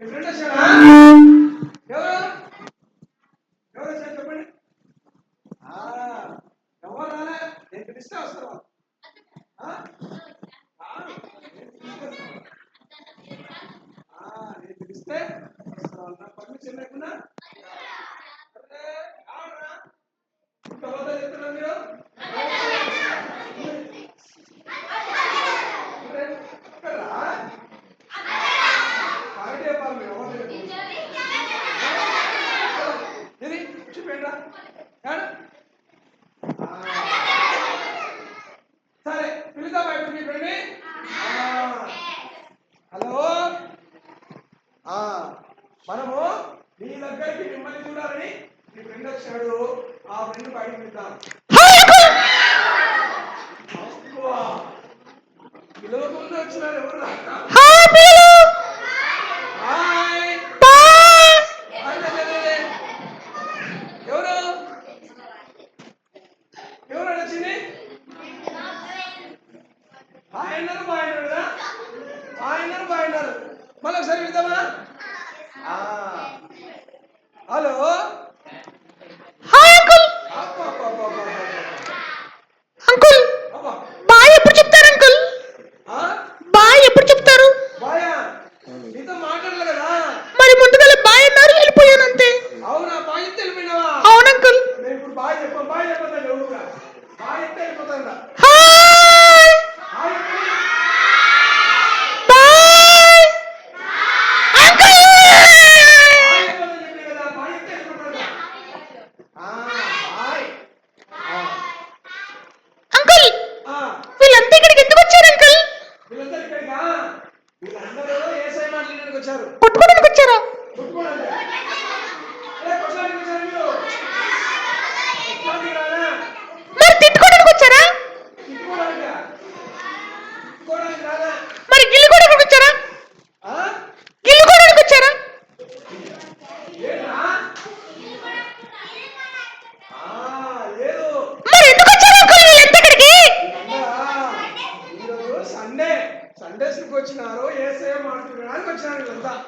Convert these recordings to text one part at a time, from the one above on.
En frente la వచ్చాడో ఆ friend బయట పెడతారు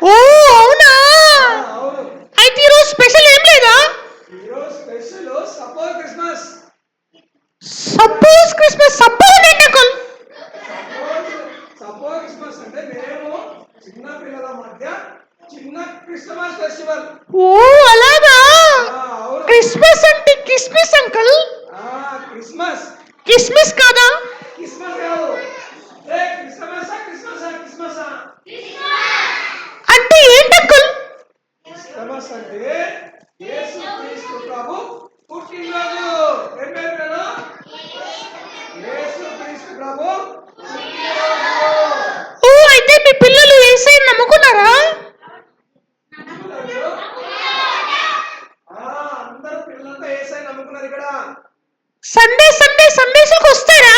ఓ అవునా? అంటున్నారు ఇక్కడ? సండే సండే సందేశం వస్తారా?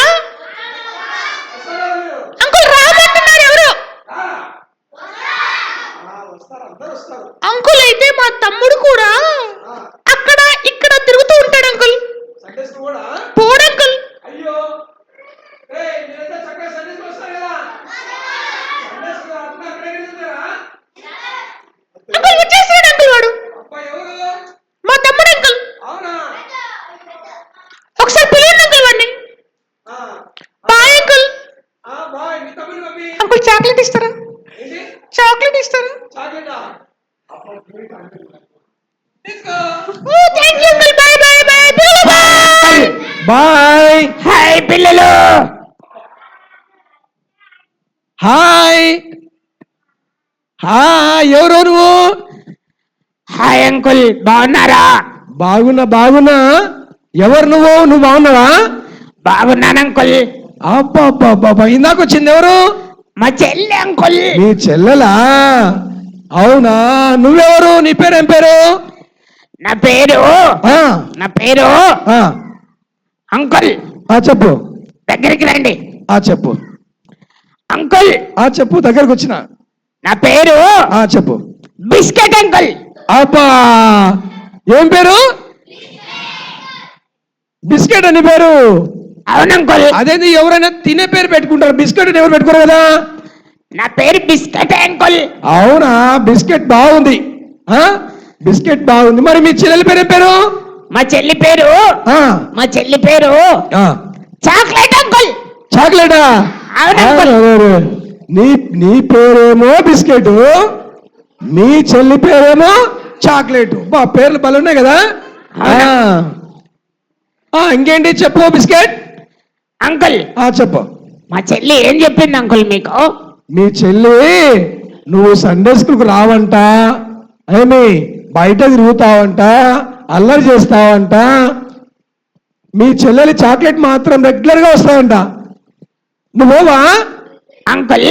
అంకుల్ రామంటున్నారు ఎవరు? అంకుల్ అయితే మా తమ్ముడు కూడా హాయ్. హాయ్ పిల్లలు. హాయ్. హాయ్ ఎవరు నువ్వు? హాయ్ అంకుల్ బాగున్నారా? బాగున్నా బాగున్నా. ఎవరు నువ్వు? నువ్వు బాగున్నావా? బాగున్నాను అంకుల్. అబ్బా ఇందాక వచ్చింది ఎవరు? మా చెల్లె అంకుల్. నీ చెల్లెలా? అవునా? నువ్వెవరు? నీ పేరు ఏం పేరు? నా పేరు. నా పేరు అంకుల్. చెప్పు. దగ్గరికి రండి. ఆ చెప్పు. అంకుల్. ఆ చెప్పు దగ్గరకు వచ్చిన. నా పేరు ఆ చెప్పు. Biscuit uncle. అబ్బా! ఏం పేరు? బిస్కెట్ అని పేరు? అవునంకుల్ అదేంది ఎవరైనా తినే పేరు పెట్టుకుంటారు. బిస్కెట్ అని ఎవరు పెట్టుకోరు కదా? నా పేరు బిస్కెట్ అంకుల్. అవునా? బిస్కెట్ బాగుంది. బిస్కెట్ బాగుంది. మరి మీ చెల్లెల పేరు పేరు? మా చెల్లి పేరు? మా చెల్లి పేరు? Chocolate uncle. చాక్లెటా. నీ నీ పేరేమో బిస్కెట్ మీ చెల్లి పేరేమో చాక్లెట్. బా పేర్లు బలున్నాయి కదా. ఇంకేంటి చెప్పు బిస్కెట్? అంకుల్. ఆ చెప్పు. మా చెల్లి ఏం చెప్పింది అంకుల్ మీకు? మీ చెల్లి నువ్వు సండే స్కూల్కి రావంట ఏమి బయట తిరుగుతావంట అల్లరి చేస్తావంట. మీ చెల్లెలి చాక్లెట్ మాత్రం రెగ్యులర్గా వస్తావంట నువ్వోవా అంకుల్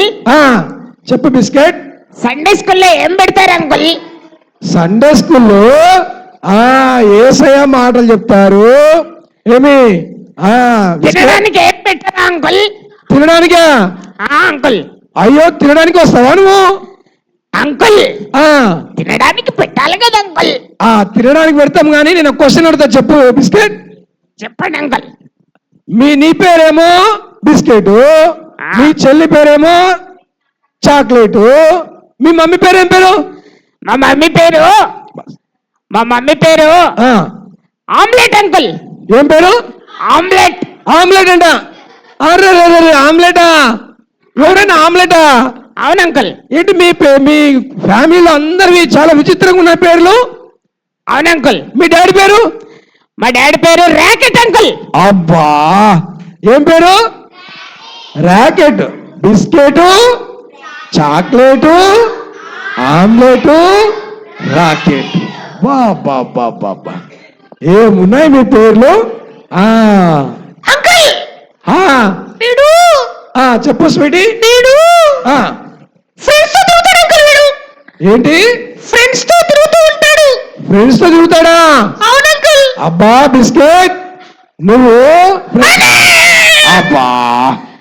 చెప్పు బిస్కెట్. సండే స్కూల్లో ఏం పెడతారు అంకుల్? సండే స్కూల్లో ఆ ఏసయ మాటలు చెప్తారు. ఏమి? తినడానికి ఏం పెట్టారా అంకుల్? తినడానికా? అంకుల్. అయ్యో తినడానికి వస్తావా నువ్వు? అంకుల్ తినడానికి కదా అంకుల్ ఆ తినడానికి పెడతాం కానీ నేను క్వశ్చన్ అడుగుతా చెప్పు బిస్కెట్? చెప్పండి అంకుల్ మీ నీ పేరేమో బిస్కెట్ మీ చెల్లి పేరేమో చాక్లెట్ మీ మమ్మీ పేరు ఏం పేరు? మా మమ్మీ పేరు మా మమ్మీ పేరు ఆమ్లెట్ అంకుల్. ఏం పేరు? ఆమ్లెట్. ఆమ్లెట్ అంట. అరే ఆమ్లెటా? ఎవరైనా ఆమ్లెటా? అవును అంకుల్. ఏంటి మీ మీ ఫ్యామిలీలో అందరివి చాలా విచిత్రంగా ఉన్నాయి పేర్లు? అవును అంకుల్. మీ డాడీ పేరు? మా డాడీ పేరు ర్యాకెట్ అంకుల్. అబ్బా! ఏం పేరు? Racket. Biscuit? Chocolate? Omelette? Rocket. బాబా బాబా బా ఏమున్నాయి మీ పేర్లు? ఆ. అంకుల్! ఆ, వీడు! ఆ, చెప్పు స్వీటీ. ఫ్రెండ్స్తో తిరుగుతాడు అంకుల్ వీడు. ఏంటి? ఫ్రెండ్స్తో తిరుగుతూ ఉంటాడు. ఫ్రెండ్స్తో తిరుగుతాడా? అవును అంకుల్. అబ్బా బిస్కెట్. నువ్వు? అబ్బా.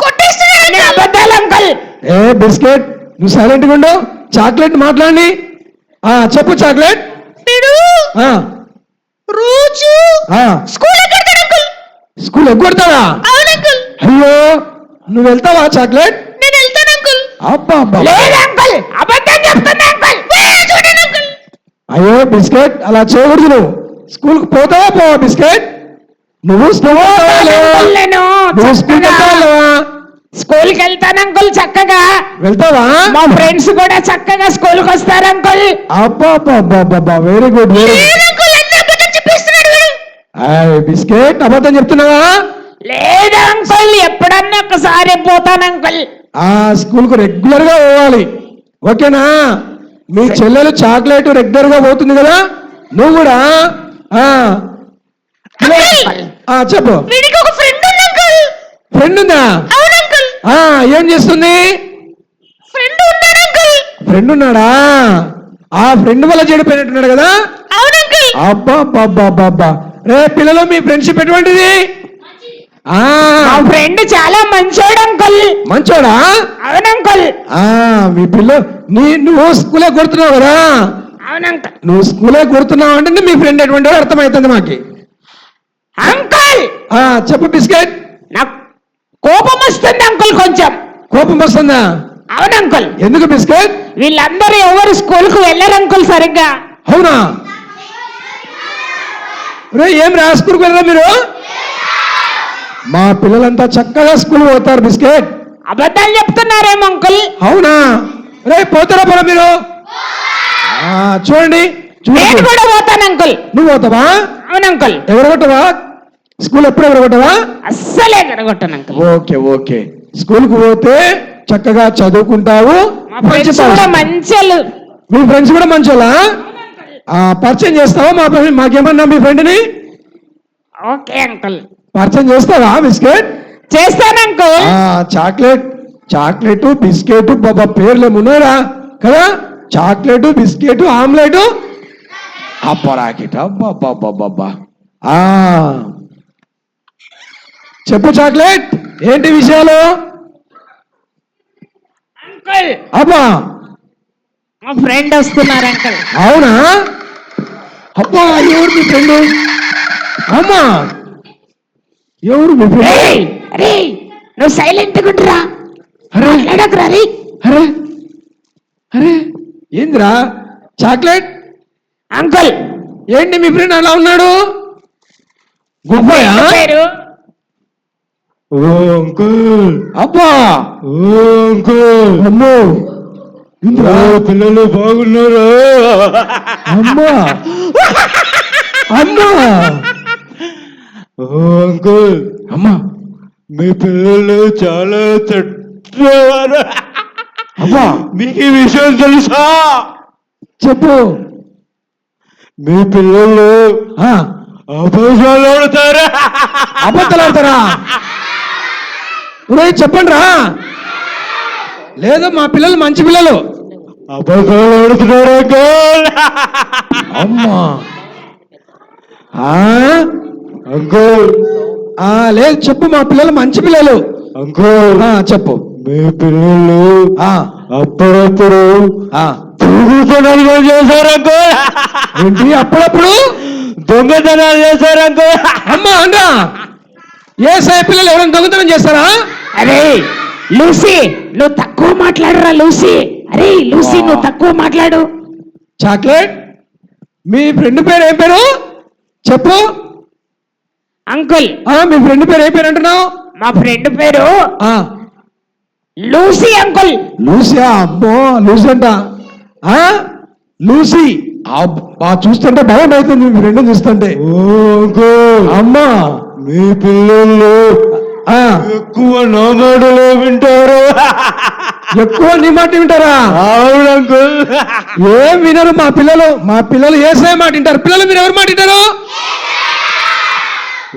కొట్టేస్తున్నాడు అబద్ధాలు అంకుల్. ఏ బిస్కెట్ నువ్వు సైలెంట్గా ఉండు. చాక్లెట్ మాట్లాడి. ఆ చెప్పు చాక్లెట్ ఆ, రోజు ఆ, స్కూల్ ఎక్కడతాడు అంకుల్. స్కూల్ ఎగ్గొడతావా అవును అంకుల్. అయ్యో నువ్వు వెళ్తావా చాక్లెట్ అయ్యో బిస్కెట్ అలా చేయకూడదు నువ్వు. స్కూల్కి పోతావా పోవా బిస్కెట్? నువ్వు స్కూల్ అంకుల్ నేను నువ్వు స్కూల్ చక్కగా స్కూల్కి వెళ్తాను అంకుల్ చక్కగా. వెళ్తావా? మా ఫ్రెండ్స్ కూడా చక్కగా స్కూల్కి వస్తారు అంకుల్. అబ్బా వెరీ గుడ్ బిస్కెట్ అబద్ధం చెప్తున్నావా? లేదు అంకుల్ ఎప్పుడన్నా ఒకసారి పోతాను అంకుల్. ఆ స్కూల్కు రెగ్యులర్గా పోవాలి. ఓకేనా? మీ చెల్లెలు చాక్లెట్ రెగ్యులర్గా పోతుంది కదా? నువ్వు కూడా? చెప్పు. ఫ్రెండ్ ఉంది ఏం చేస్తుంది? ఫ్రెండ్ ఉన్నాడు ఆ ఫ్రెండ్ వల్ల చెడిపోయినట్టున్నాడు కదా? అబ్బా అబ్బా అబ్బా అబ్బా. రే పిల్లలు మీ ఫ్రెండ్షిప్ ఎటువంటిది? మా ఫ్రెండ్ చాలా మంచోడు అంకుల్. మంచోడా? అవును అంకుల్. ఆ మీ పిల్ల నీ నువ్వు స్కూలే కొడుతున్నావు కదా? అవును అంకుల్. నువ్వు స్కూలే కొడుతున్నావు అంటే మీ ఫ్రెండ్ ఎటువంటి వాడు అర్థమవుతుంది మాకి? అంకుల్! ఆ చెప్పు బిస్కెట్. నాకు కోపం వస్తుంది అంకుల్ కొంచెం. కోపం వస్తుందా? అవును అంకుల్. ఎందుకు బిస్కెట్? వీళ్ళందరూ ఎవరు స్కూల్కు వెళ్ళరు అంకుల్ సరిగ్గా. అవునా? రే ఏం రా స్కూల్కి వెళ్ళరా మీరు? మా పిల్లలంతా చక్కగా స్కూల్ పోతారు బిస్కెట్. అబద్ధాలు చెప్తున్నారేమో అంకుల్? అవునా? రే పోతారా పోరా మీరు? ఆ, చూడండి నేను కూడా పోతాను అంకుల్. నువ్వు పోతావా? అవును అంకుల్. ఎవరగొట్టవా స్కూల్ ఎప్పుడు ఎవరగొట్టవా అస్సలే ఎగరగొట్టాను అంకుల్. Okay okay. స్కూల్కు పోతే చక్కగా చదువుకుంటావు మా మంచి ఫ్రెండ్స్ కూడా పని. మంచి మీ ఫ్రెండ్స్ కూడా మంచోళ్ళా? ఆ, పరిచయం చేస్తావా మా ఫ్రెండ్ మాకేమన్నా మీ ఫ్రెండ్ని ఓకే అంకుల్. పరిచయం చేస్తావా బిస్కెట్? చేస్తాను అంకుల్. ఆ, చాక్లెట్ చాక్లెట్ బిస్కెట్ బాబా పేర్లు ఏమున్నారా కదా? Chocolate biscuit omelette. అప్పరాకిట అబ్బా ఆ. చెప్పు చాక్లెట్. ఏంటి విషయాలు? అంకుల్. అబ్బా. మా ఫ్రెండ్ వస్తున్నారు అంకుల్. అవునా? అబ్బా ఎవరు మీ ఫ్రెండ్? అమ్మా. ఎవరు నువ్వు? సైలెంట్ గుంటురా అరే. మాట్లాడకురా రే. అరే. అరే. ఏందిరా? చాక్లెట్? అంకుల్. ఏంటి మీ ఫ్రెండ్ అలా ఉన్నాడు? గుబ్బయా ఓ అంకుల్. అబ్బా. ఓ అంకుల్. అమ్మో. ఓ పిల్లలు బాగున్నారా. అమ్మా. అమ్మా. అంకుల్ అమ్మా. మీ పిల్లలు చాలా చెడ్డవారు. అబ్బా మీకు ఈ విషయం తెలుసా? చెప్పు. మీ పిల్లలు అబద్ధాలు ఆడతారా? అబద్ధాలు ఆడతారా? ఒరేయ్ చెప్పండి రా లేదు మా పిల్లలు మంచి పిల్లలు. అబద్ధాలు ఆడుతున్నారు అమ్మా. అంకుల్. ఆ, లేదు చెప్పు మా పిల్లలు మంచి పిల్లలు. అంకుల్. ఆ, చెప్పు. మీ పిల్లలు ఆ, అప్పుడప్పుడు ఆ. దొంగతనాలు చేశారు అంకుల్. ఏంటి అప్పుడప్పుడు? దొంగతనాలు చేశారు అంకుల్. అమ్మా అండ్రా ఏ సాయి పిల్లలు ఎవరైనా దొంగతనం చేస్తారా? అరే లూసీ నువ్వు తక్కువ మాట్లాడరా లూసీ. అరే లూసీ నువ్వు తక్కువ మాట్లాడు. చాక్లెట్? మీ ఫ్రెండ్ పేరు ఏం పేరు? చెప్పు. అంకుల్. ఆ మీ ఫ్రెండ్ పేరు ఏం పేరు అంటున్నావు? మా ఫ్రెండ్ పేరు ఆ. Lucy uncle. లూసియా? అమ్మో లూసి అంట. ఆ? లూసి. అబ్బా చూస్తుంటే భయం అవుతుంది మీ ఫ్రెండ్ చూస్తుంటే. ఓ అంకుల్. అమ్మా. మీ పిల్లలు ఆ. ఎక్కువ నా మాటలే వింటారు. ఎక్కువ నీ మాట వింటారా? అవును అంకుల్. ఏం వినరు మా పిల్లలు. మా పిల్లలు ఏ సాయి మాట వింటారు. పిల్లలు మీరు ఎవరు మాట వింటారు?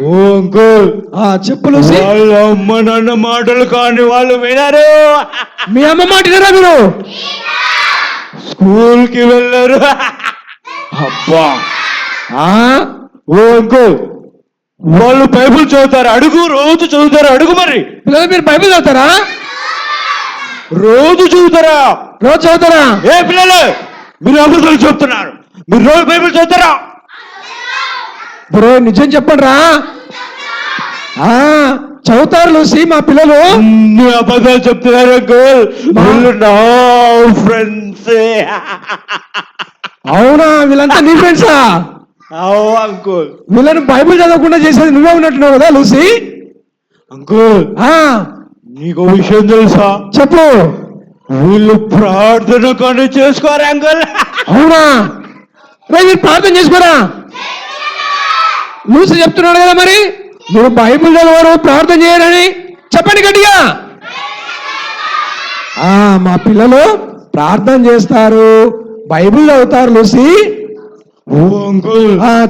ఓ అంకుల్ ఆ చెప్పు లూసి. వాళ్ళ అమ్మ నాన్న మాటలు కాని వాళ్ళు వినరు. మీ అమ్మ మాట వినరా మీరు? స్కూల్కి వెళ్ళరు. అబ్బా. ఆ? ఓ అంకుల్ వాళ్ళు బైబుల్ చదువుతారు. అడుగు రోజు చదువుతారు. అడుగు మరి. పిల్లలు మీరు బైబిల్ చదువుతారా? రోజు చదువుతారా? రోజు చదువుతారా? ఏ పిల్లలు? మీరు అబద్ధాలు చెప్తున్నారు. మీరు రోజు బైబిల్ చదువుతారా? బ్రో నిజం చెప్పండి రా చదువుతారు లూసి మా పిల్లలు. అబద్ధాలు చెప్తున్నారు అంకుల్ వీళ్ళు నా ఫ్రెండ్స్ అవునా? వీళ్ళంతా నీ ఫ్రెండ్సా అవు అంకుల్. వీళ్ళని బైబిల్ చదవకుండా చేసేది నువ్వే ఉన్నట్టున్నావు కదా లూసి? అంకుల్ ఆ. నీకు విషయం తెలుసా? చెప్పు. వీళ్ళు ప్రార్థన కానీ చేసుకోరు అంకుల్? అవునా? ప్రార్థన చేసుకోరా? లూసి చెప్తున్నాడు కదా మరి? మీరు బైబిల్ చదవరు ప్రార్థన చేయరని చెప్పండి గట్టిగా. ఆ మా పిల్లలు ప్రార్థన చేస్తారు బైబిల్ చదువుతారు లూసి.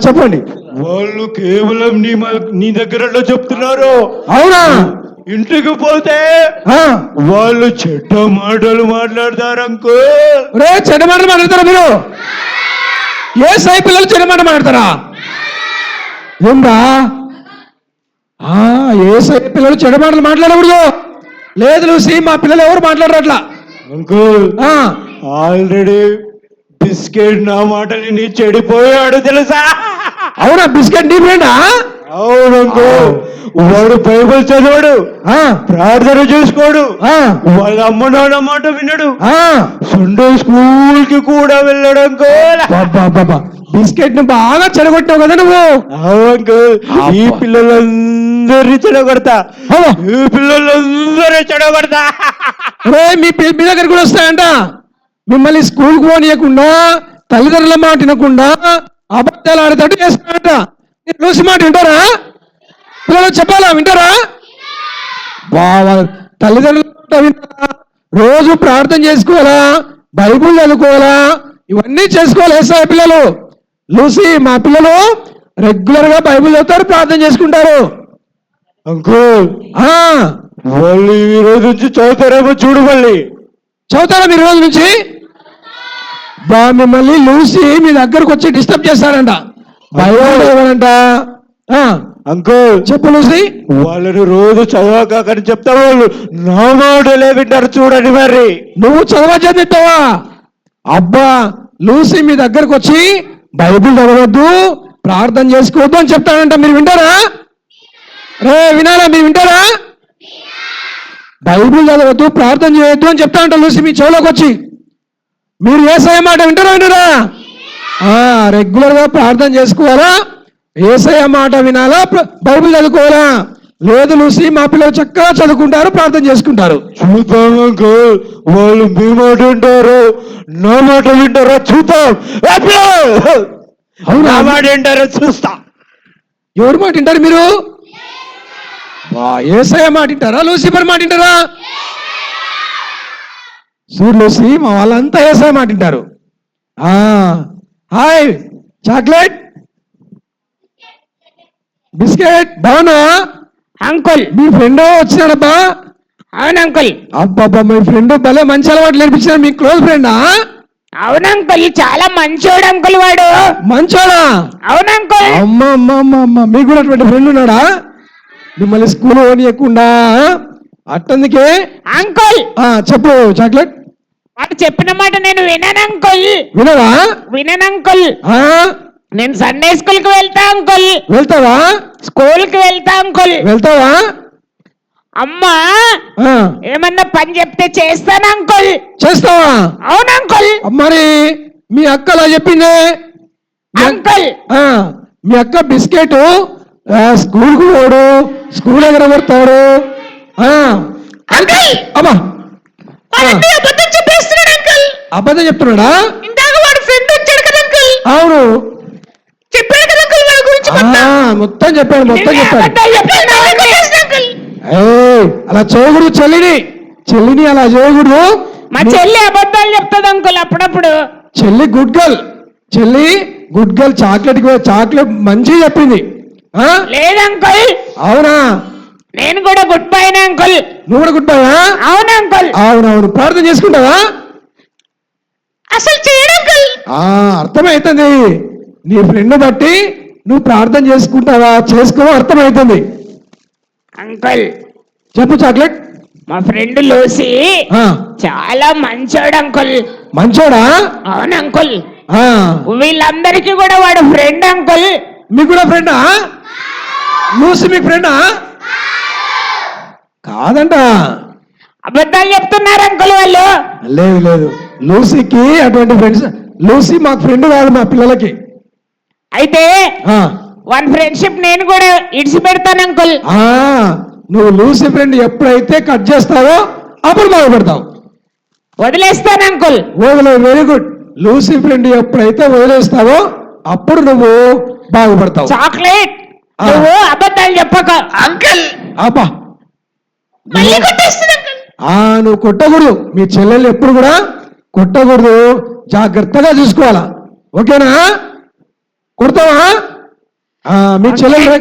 చెప్పండి. వాళ్ళు కేవలం నీ మ- నీ దగ్గరలో చెప్తున్నారు. అవునా? ఇంటికి పోతే ఆ, వాళ్ళు చెడ్డ మాటలు మాట్లాడతారు అంకుల్. రే చెడ్డ మాటలు మాట్లాడతారా మీరు? ఏ సాయి పిల్లలు చెడ్డ మాట మాట్లాడతారా? ఏందా ఆ, ఏ సాయి పిల్లలు చెడ్డ మాటలు మాట్లాడకూడదు. లేదు లూసి మా పిల్లలు ఎవరు మాట్లాడరు అట్లా? అంకుల్ ఆ, ఆల్రెడీ బిస్కెట్ నా మాటలు నీ చెడిపోయాడు తెలుసా? అవునా బిస్కెట్ నీ ఫ్రెండా అవును అంకుల్. వాడు బైబిల్ చదవడు. ఆ, ప్రార్థన చేసుకోడు. ఆ, వాళ్ళ అమ్మ నాన్న మాట వినడు. ఆ. సండే స్కూల్కి కూడా వెళ్ళడు అంకుల్. బాబా బాబా బిస్కెట్ని బాగా చెడగొట్టావు కదా నువ్వు? అంకుల్. ఈ. పిల్లలందరినీ చెడగొడతా. ఈ పిల్లలందరినీ చెడగొడతా. రే మీ మీ దగ్గర కూడా వస్తాయంట? మిమ్మల్ని స్కూల్ పోనీయకుండా తల్లిదండ్రుల మాట వినకుండా అబద్ధాలు ఆడేటట్టు చేస్తారంట. మీరు లూసి మాట వింటారా? పిల్లలు చెప్పాలా? వింటారా? బావా తల్లిదండ్రుల మాట వింటారా? రోజు ప్రార్థన చేసుకోవాలా? బైబుల్ చదువుకోవాలా? ఇవన్నీ చేసుకోవాలి వేసా పిల్లలు? లూసి మా పిల్లలు రెగ్యులర్గా బైబుల్ చదువుతారు ప్రార్థన చేసుకుంటారు. అంకుల్ వాళ్ళు ఈ రోజు నుంచి చదువుతారేమో చూడు మళ్ళీ. చదువుతారా మీరు రోజు నుంచి? బా మిమ్మల్ని లూసి మీ దగ్గరకు వచ్చి డిస్టర్బ్ చేస్తారంట. Bible uncle. చెప్పు లూసి. వాళ్ళని రోజు చదవకని చెప్తా వాళ్ళు నా మాటలే వింటారు చూడండి మరి. నువ్వు చదవచ్చని చెప్తావా అబ్బా లూసి మీ దగ్గరకు వచ్చి బైబిల్ చదవద్దు ప్రార్థన చేసుకోవద్దు అని చెప్తానంట మీరు వింటారా? రే వినాలా? మీరు వింటారా? బైబిల్ చదవద్దు ప్రార్థన చేయొద్దు అని చెప్తాడంట లూసి మీ చెవులోకి వచ్చి మీరు ఏసఐ మాట వింటారా వింటారా రెగ్యులర్గా ప్రార్థన చేసుకోవాలా? ఏసఐ మాట వినాలా? బైబిల్ చదువుకోవాలా? లేదు లూసి మా పిల్లలు చక్కగా చదువుకుంటారు ప్రార్థన చేసుకుంటారు. చూద్దాం అంకుల్ వాళ్ళు మీ మాట వింటారు నా మాట వింటారా చూద్దాం? నా మాట వింటారో చూస్తా. ఎవరి మాట వింటారు మీరు? వా, ఏసయ్య మాట వింటారా? లూసిఫర్ మాట వింటారా? సూర్ లూసి మా వాళ్ళంతా ఏసయ్య మాట వింటారు. హాయ్ చాక్లెట్ బిస్కెట్ బాగున్నా అంకుల్ మీ ఫ్రెండ్ వచ్చినాడబ్బా. అవును అంకుల్ అబ్బబ్బా మీ ఫ్రెండ్ భలే మంచి అలవాటు నేర్పించాడు మీ క్లోజ్ ఫ్రెండా అవును అంకుల్ చాలా మంచోడు అంకుల్ వాడు. మంచోడా? అవును అంకుల్ అమ్మ అమ్మ అమ్మ అమ్మ. మీకు కూడా అటువంటి ఫ్రెండ్ ఉన్నాడా? మిమ్మల్ని స్కూల్ ఓనియకుండా అట్టందుకే. అంకుల్ చెప్పు చాక్లెట్ వాడు చెప్పిన మాట నేను వినను అంకుల్ వినవా? వినను అంకుల్ నేను సండే స్కూల్కి వెళ్తా అంకుల్ వెళ్తావా? స్కూల్కి వెళ్తా అంకుల్ వెళ్తావా? అమ్మా ఏమన్నా పని చెప్తే చేస్తాను అంకుల్ చేస్తావా? అవును అంకుల్ మరి మీ అక్క అలా చెప్పిందే అంకుల్ మీ అక్క బిస్కెట్ స్కూల్కు పోడు స్కూల్ ఎగరగొడతాడు అంకుల్ వాడన్నీ అబద్ధం చెప్తున్నాడా? ఇందాక వాడు ఫ్రెండ్ వచ్చాడు కదా అంకుల్ అవును చెప్పాడు కదా అంకుల్ వాడి గురించి ఆ, మొత్తం చెప్పాడు మొత్తం చెప్పాడు. అలా చేయకూడదు చెల్లిని. చెల్లిని అలా చేయకూడదు. మా చెల్లి అబద్ధాలు చెప్తుంది అంకుల్ అప్పుడప్పుడు. చెల్లి గుడ్ గర్ల్ చెల్లి గుడ్ గర్ల్ చాక్లెట్ చాక్లెట్ మంచి చెప్పింది. ఆ? లేదు అంకుల్. అవునా? నేను కూడా గుడ్ బై అంకుల్. నువ్వు కూడా గుడ్ బాయా అవును అంకుల్. అవునవును. ప్రార్థన చేసుకుంటావా? అసలు చేయడు అంకుల్. అర్థమవుతుంది నీ ఫ్రెండ్ బట్టి నువ్వు ప్రార్థన చేసుకుంటావా? చేసుకోవా? అర్థమవుతుంది అంకుల్. చెప్పు చాక్లెట్. మా ఫ్రెండ్ లూసి చాలా మంచోడు అంకుల్. మంచోడా? అవును అంకుల్. వీళ్ళందరికీ కూడా వాడు ఫ్రెండ్ అంకుల్. మీకు కూడా ఫ్రెండా? లూసి మీకు ఫ్రెండా? కాదంట. అబద్ధాలు చెప్తున్నారు అంకుల్ వాళ్ళు. లేదు లేదు. లూసీకి అటువంటి ఫ్రెండ్స్ లూసీ మాకు ఫ్రెండ్ కాదు మా పిల్లలకి. అయితే ఆ, వన్ ఫ్రెండ్షిప్ నేను కూడా ఇడిచి పెడతాను అంకుల్ ఆ, నువ్వు లూసీ ఫ్రెండ్ ఎప్పుడైతే కట్ చేస్తావో అప్పుడు బాగుపడతావు. వదిలేస్తాను అంకుల్ వదిలే వెరీ గుడ్ లూసీ ఫ్రెండ్ ఎప్పుడైతే వదిలేస్తావో అప్పుడు నువ్వు బాగుపడతావు. చాక్లెట్. నువ్వు అబద్ధాలు చెప్పక. అంకుల్ అబ్బా. మళ్ళీ కొట్టేస్తుంది అంకుల్ ఆ నువ్వు కొట్టకూడదు. మీ చెల్లెలు ఎప్పుడు కూడా కొట్టకూడదు. జాగ్రత్తగా చూసుకోవాలా. ఓకేనా? కొడతావా? మీ చెల్లెలు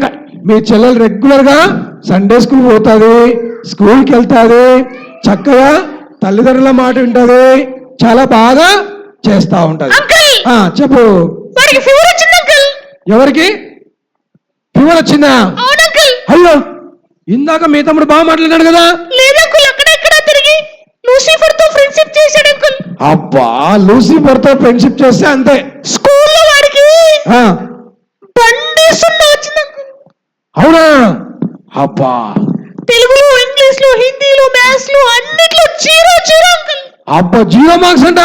మీ చెల్లెలు రెగ్యులర్గా సండే స్కూల్ పోతుంది స్కూల్కి వెళ్తాది చక్కగా తల్లిదండ్రుల మాట వింటది చాలా బాగా చేస్తా ఉంటది. చెప్పు. ఎవరికి? ఫీవర్ వచ్చిందా? అయ్యో! ఇందాక మీ తమ్ముడు బాగా మాట్లాడాడు కదా? లూసిఫర్తో ఫ్రెండ్షిప్ చేశాడు అబ్బా! లూసిఫర్తో ఫ్రెండ్షిప్ చేస్తే అంతే. ఆ, బండి సున్నా వచ్చింది అవునా? అబ్బా. తెలుగులో ఇంగ్లీష్లో హిందీలో మ్యాథ్స్లో అన్నిట్లో జీరో జీరో అంకుల్. అబ్బా జీరో మార్క్స్ అంట?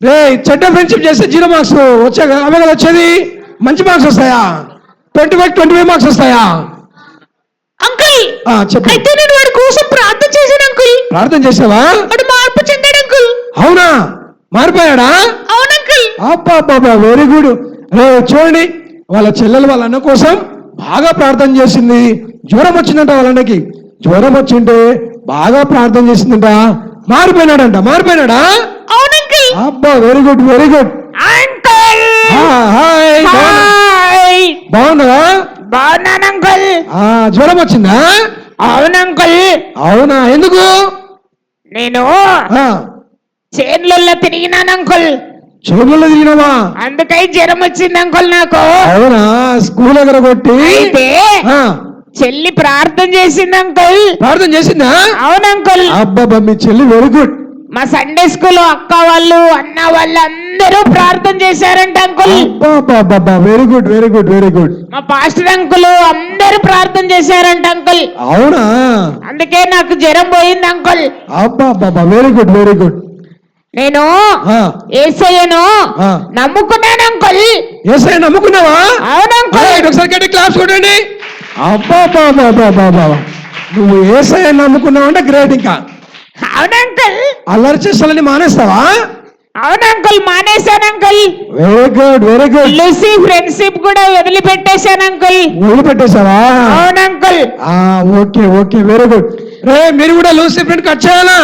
రే చెడ్డ ఫ్రెండ్షిప్ చేస్తే జీరో మార్క్స్ వచ్చా అవే కదా వచ్చేది? మంచి మార్క్స్ వస్తాయా? Twenty five twenty five marks వస్తాయా? అంకుల్ ఆ, చెప్పు. అయితే నేను వాడి కోసం ప్రార్థన చేశాను అంకుల్. ప్రార్థన చేసావా? వాడు మార్పు చెందాడు అంకుల్. అవునా? మారిపోయాడా? అబ్బా బాబా వెరీ గుడ్ రే చూడండి వాళ్ళ చెల్లెలు వాళ్ళ అన్న కోసం బాగా ప్రార్థన చేసింది. జ్వరం వచ్చిందంట వాళ్ళ అన్నకి. జ్వరం వచ్చింటే బాగా ప్రార్థన చేసిందంట. మారిపోయినాడంట మారిపోయినాడా? అబ్బా వెరీ గుడ్ వెరీ గుడ్ బాగున్నావా? జ్వరం వచ్చిందా? అవును అంకుల్ అవునా ఎందుకు? నేను చేన్లలో తిరిగినాను అంకుల్ చెవులలో తిరిగినావా? అందుకై జ్వరం వచ్చింది అంకుల్ నాకు. అవునా? స్కూల్ ఎగర కొట్టి. అయితే చెల్లి ప్రార్థన చేసింది అంకుల్ ప్రార్థన చేసిందా? అవును అంకుల్ అబ్బబ్బా మీ చెల్లి వెరీ గుడ్. మా సండే స్కూల్ అక్క వాళ్ళు అన్న వాళ్ళు అందరూ ప్రార్థన చేశారంట uncle very good very good very good. మా పాస్టర్ అంకుల్ అందరూ ప్రార్థన చేశారంట అంకుల్ అవునా? అందుకే నాకు జ్వరం పోయింది అంకుల్ అబ్బా వెరీ గుడ్ వెరీ గుడ్. నేను ఏసయ్యను. నమ్ముకున్నాను అంకుల్. ఏసై నమ్ముకున్నావా? అవును ఒకసారి గట్టి క్లాప్స్ కొట్టండి. అబ్బా బాబా బాబా బాబా నువ్వు ఏసఐ నమ్ముకున్నావు అంటే గ్రేట్ ఇంకా. అవును అంకుల్. అల్లరి చేస్తాలని మానేస్తావా? అవును అంకుల్. మానేశాను uncle. Very good very good Lucy friendship కూడా వదిలిపెట్టేశాను అంకుల్. వదిలిపెట్టేశావా? అవును అంకుల్. ఆ, ఓకే ఓకే వెరీ గుడ్ రే మీరు కూడా లూసీ ఫ్రెండ్ కట్ చేయాలా?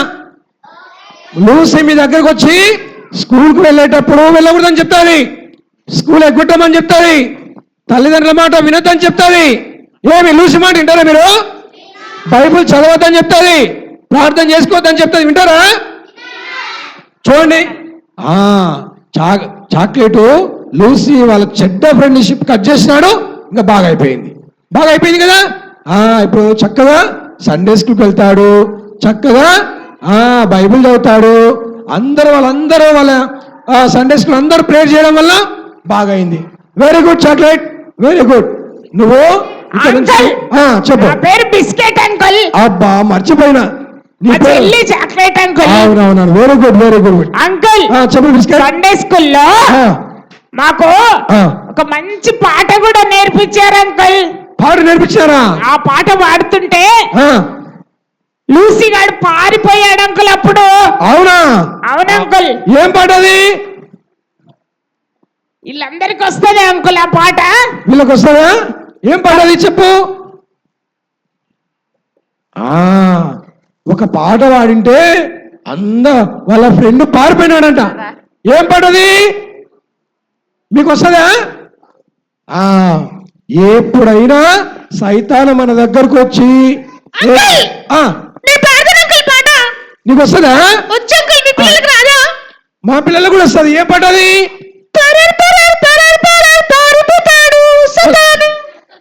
లూసీ మీ దగ్గరకు వచ్చి స్కూల్కి వెళ్ళేటప్పుడు వెళ్ళకూడదని చెప్తాది. స్కూల్ ఎగ్గొట్టమని చెప్తాది. తల్లిదండ్రుల మాట వినొద్దని చెప్తాది. ఏమి లూసి మాట వింటారా మీరు? బైబుల్ చదవద్దని చెప్తాది. ప్రార్థన చేసుకోవద్దని చెప్తాది. వింటారా? చూడండి. ఆ చాక్లెటు చాక్లెట్ లూసీ వాళ్ళ చెడ్డ ఫ్రెండ్షిప్ కట్ చేసినాడు. ఇంకా బాగా అయిపోయింది. బాగా అయిపోయింది కదా? ఇప్పుడు చక్కగా సండే స్కూల్కి వెళ్తాడు. చక్కగా బైబిల్ చదువుతాడు. అందరూ వాళ్ళందరూ వాళ్ళ సండే స్కూల్ అందరూ ప్రేయర్ చేయడం వల్ల బాగా అయింది very good chocolate very good నువ్వు చెప్పు. పేరు బిస్కెట్ అంకుల్. అబ్బా మర్చిపోయినా. Chocolate uncle. అవునవును very good very good uncle చెప్పు బిస్కెట్. సండే స్కూల్లో మాకు. ఒక మంచి పాట కూడా నేర్పించారు అంకుల్. పాట నేర్పించారా? ఆ పాట పాడుతుంటే లూసీ గాడు పారిపోయాడు అంకుల్ అప్పుడు. అవునా? అవును అంకుల్. ఏం పాట అది? వీళ్ళందరికి వస్తుంది అంకుల్ ఆ పాట? వీళ్ళకి వస్తుందా ఏం పాట అది చెప్పు. ఆ ఒక పాట పాడింటే అంద వాళ్ళ ఫ్రెండ్ పారిపోయినాడంట. ఏం పాట అది? మీకు వస్తుందా ఆ ఎప్పుడైనా సైతాన మన దగ్గరకు వచ్చి! ఆ, నేను పాడతాను అంకుల్ పాట నీకు వస్తుందా రాదా? మా పిల్లలకు కూడా వస్తుంది. ఏ పాట అది?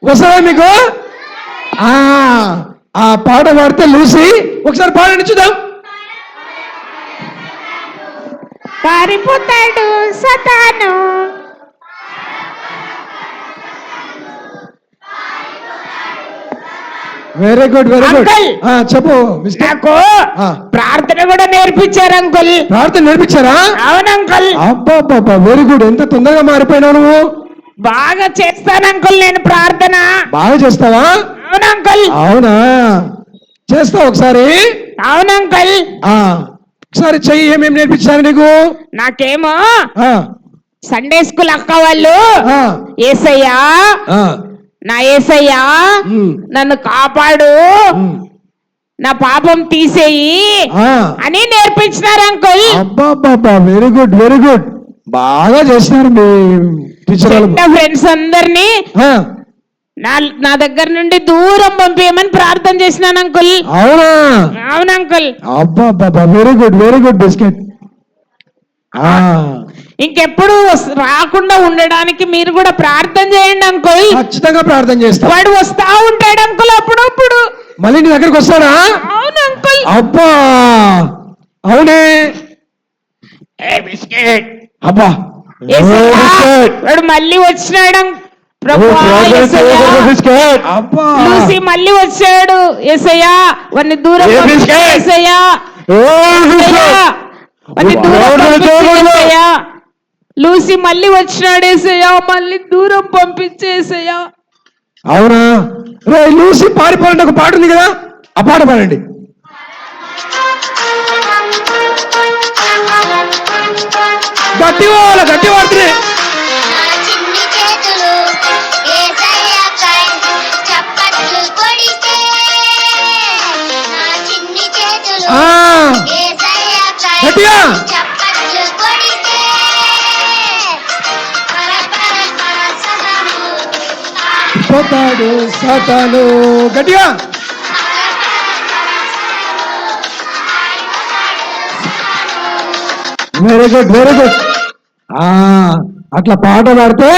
వస్తుందా మీకు? ఆ ఆ పాట పాడితే లూసి. ఒకసారి పాడండి చూద్దాం. పారిపోతాడు Satan. Very good very good! చెప్పు నాకు. ప్రార్థన కూడా నేర్పించారు అంకుల్ ప్రార్థన నేర్పించారా? అవును అంకుల్ అబ్బా వెరీ గుడ్ ఎంత తొందరగా మారిపోయినావు నువ్వు? బాగా చేస్తాను అంకుల్ నేను ప్రార్థన. బాగా చేస్తావా? అవును అంకుల్ అవునా? చేస్తావు ఒకసారి? అవును అంకుల్ ఆ ఒకసారి చెయ్యి ఏమేమి నేర్పించారు నీకు? నాకేమో సండే స్కూల్ అక్క వాళ్ళు ఏసయ్యా నా ఏసయ్యా నన్ను కాపాడు. నా పాపం తీసేయి. అని నేర్పించినారు అంకుల్. అబ్బా వెరీ గుడ్ వెరీ గుడ్ బాగా చేసినారు మీ టీచర్ ఫ్రెండ్స్ అందరినీ నా నా దగ్గర నుండి దూరం పంపించమని ప్రార్థన చేసినాను అంకుల్. అవునా? అవును అంకుల్. అబ్బా very good very good biscuit ఇంకెప్పుడు రాకుండా ఉండడానికి మీరు కూడా ప్రార్థన చేయండి అంకుల్. ఖచ్చితంగా ప్రార్థన చేస్తా. వాడు వస్తా ఉంటాడు అంకుల్ అప్పుడప్పుడు. మళ్ళీ నీ దగ్గరికి వస్తాడా? అవును అంకుల్. అబ్బా! అవునే. అబ్బా! బిస్కెట్. వాడు మళ్ళీ వచ్చినాడు. అబ్బా! లూసీ మళ్ళీ వచ్చాడు ఎసయ్యా వాడిని దూరం. వాడిని దూరం. యేసయ్యా. లూసి మళ్ళీ వచ్చినాడేసయ్యా మళ్ళీ దూరం పంపించేసయ్యా. అవునా? రే లూసి పారిపోయిన ఒక పాట ఉంది కదా? ఆ పాట పాడండి. గట్టి వాళ్ళ గట్టి వాడుతున్నాయి పోతాడు సాతాను. గట్టిగా. వెరీ గుడ్ వెరీ గుడ్ అట్లా పాట పాడితే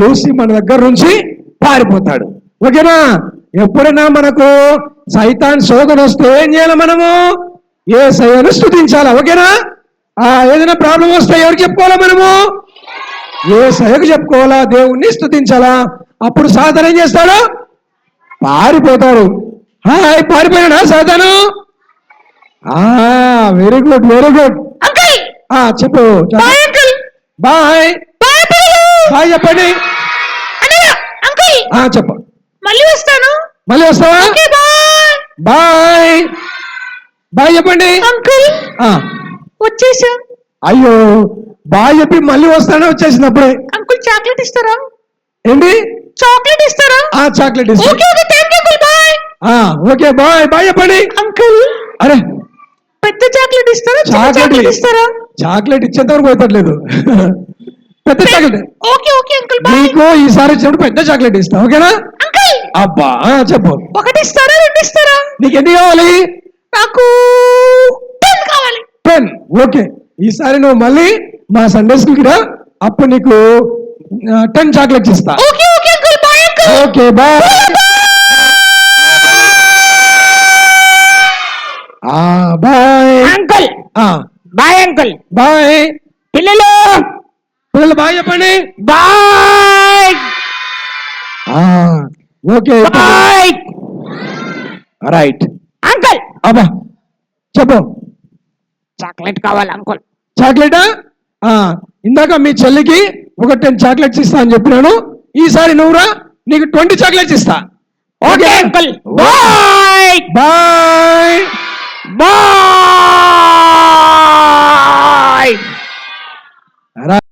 లూసి మన దగ్గర నుంచి పారిపోతాడు. ఓకేనా? ఎప్పుడైనా మనకు సైతాన్ శోధన వస్తే ఏం చేయాలి మనము? ఏ సయ్యను స్థుతించాలా ఓకేనా? ఆ ఏదైనా ప్రాబ్లం వస్తే ఎవరికి చెప్పుకోవాలా మనము? ఏ సయకు చెప్పుకోవాలా? దేవుణ్ణి స్థుతించాలా అప్పుడు సాధన ఏం చేస్తాడు? పారిపోతాడు. హాయ్ పారిపోయాడా సాధను వెరీ గుడ్ వెరీ గుడ్ చెప్పు బాయ్ బాయ్. చెప్పండి. అన్నయ్య అంకుల్! ఆ చెప్పు. మళ్ళీ వస్తాను. మళ్ళీ వస్తావా? బాయ్. బాయ్ చెప్పండి. అంకుల్! ఆ, వచ్చేసా. అయ్యో బాయ్ చెప్పి మళ్ళీ వస్తానే వచ్చేసినప్పుడే. అంకుల్ చాక్లెట్ ఇస్తారా? ఏంటి? చాక్లెట్ ఇస్తారా? ఆ చాక్లెట్ ఇస్తా. Okay okay thank you uncle bye ఆ, ఓకే బాయ్ బాయ్ చెప్పండి. అంకుల్ అరే. పెద్ద చాక్లెట్ ఇస్తారా? చాక్లెట్ ఇస్తారా? చాక్లెట్ ఇచ్చేంత వరకు పోతట్లేదు పెద్ద chocolate okay okay uncle bye నీకు ఈసారి వచ్చినప్పుడు పెద్ద చాక్లెట్ ఇస్తా ఓకేనా? అంకుల్ అబ్బా చెప్పు. ఒకటి ఇస్తారా రెండు ఇస్తారా? నీకు ఎన్ని కావాలి? నాకు పెన్ కావాలి. Pen okay. ఈసారి నువ్వు మళ్ళీ మా సండే స్కూల్కి రా. అప్పుడు నీకు టెన్ చాక్లెట్స్ ఇస్తా. Okay okay okay bye. Bye. Uncle. Bye uncle. Bye. పిల్లలు. పిల్లలు బాయ్ చెప్పండి. Bye. Okay. Bye. Right. Uncle. అబ్బా చెప్పు. చాక్లెట్ కావాలి అంకుల్. చాక్లెటా? ఆ, ఇందాక మీ చెల్లికి ఒక టెన్ చాక్లెట్స్ ఇస్తా అని చెప్పినాను. ఈసారి నువ్వురా? నీకు ట్వంటీ చాక్లెట్స్ ఇస్తా. Okay uncle. Bye. Bye. Bye.